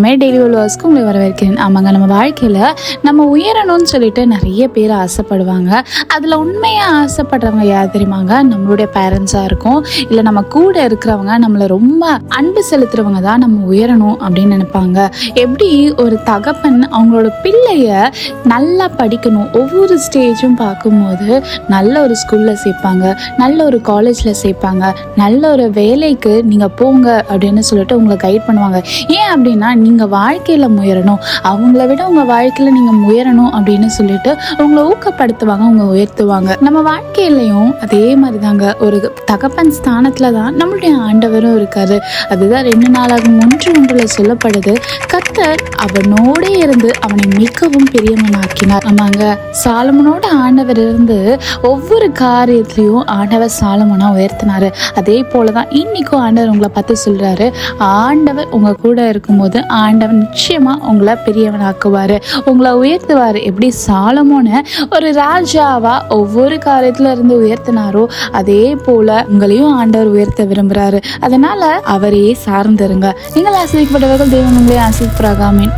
மே daily உலவாஸ்க்கு உங்களை வரவேற்கிறேன். ஆமாங்க நம்ம வாழ்க்கையில் நம்ம உயரணும்னு சொல்லிட்டு நிறைய பேர் ஆசைப்படுவாங்க. அதில் உண்மையாக ஆசைப்படுறவங்க யார் தெரியுமாங்க? நம்மளுடைய பேரண்ட்ஸாக இருக்கும். இல்லை நம்ம கூட இருக்கிறவங்க நம்மளை ரொம்ப அன்பு செலுத்துறவங்க தான் நம்ம உயரணும் அப்படின்னு நினைப்பாங்க. எப்படி ஒரு தகப்பன் அவங்களோட பிள்ளைய நல்லா படிக்கணும் ஒவ்வொரு ஸ்டேஜும் பார்க்கும்போது நல்ல ஒரு ஸ்கூலில் சேர்ப்பாங்க நல்ல ஒரு காலேஜில் சேர்ப்பாங்க நல்ல ஒரு வேலைக்கு நீங்கள் போங்க அப்படின்னு சொல்லிட்டு உங்களை கைட் பண்ணுவாங்க. ஏன் அப்படின்னா நீங்கள் வாழ்க்கையில் முயறணும். அவங்கள விட உங்கள் வாழ்க்கையில் நீங்கள் முயறணும் அப்படின்னு சொல்லிட்டு உங்களை ஊக்கப்படுத்துவாங்க உங்களை உயர்த்துவாங்க. நம்ம வாழ்க்கையிலையும் அதே மாதிரி தாங்க ஒரு தகப்பன் ஸ்தானத்தில் தான் நம்மளுடைய ஆண்டவரும் இருக்காரு. அதுதான் ரெண்டு நாளாக ஒன்று ஒன்றில் சொல்லப்படுது. கத்தர் அவனோடே இருந்து அவனை மிகவும் பெரியவனாக்கினார் ஆமாங்க. சாலமனோட ஆண்டவர் இருந்து ஒவ்வொரு காரியத்திலையும் ஆண்டவர் சாலமனா உயர்த்தினாரு. அதே போல தான் இன்னைக்கும் ஆண்டவர் உங்களை பார்த்து சொல்றாரு. ஆண்டவர் உங்க கூட இருக்கும்போது ஆண்டவன் நிச்சயமாக உங்களை பெரியவனாக்குவார். உங்களை உயர்த்துவார். எப்படி சாலமோனை ஒரு ராஜாவாக ஒவ்வொரு காரியத்தில் இருந்து உயர்த்தினாரோ அதே போல உங்களையும் ஆண்டவர் உயர்த்த விரும்புகிறாரு அதனால் அவரையே சார்ந்திருங்க. நீங்கள் ஆசிரியப்பட்டவர்கள் தெய்வம் உங்களே ஆசிரியப்படாமேன்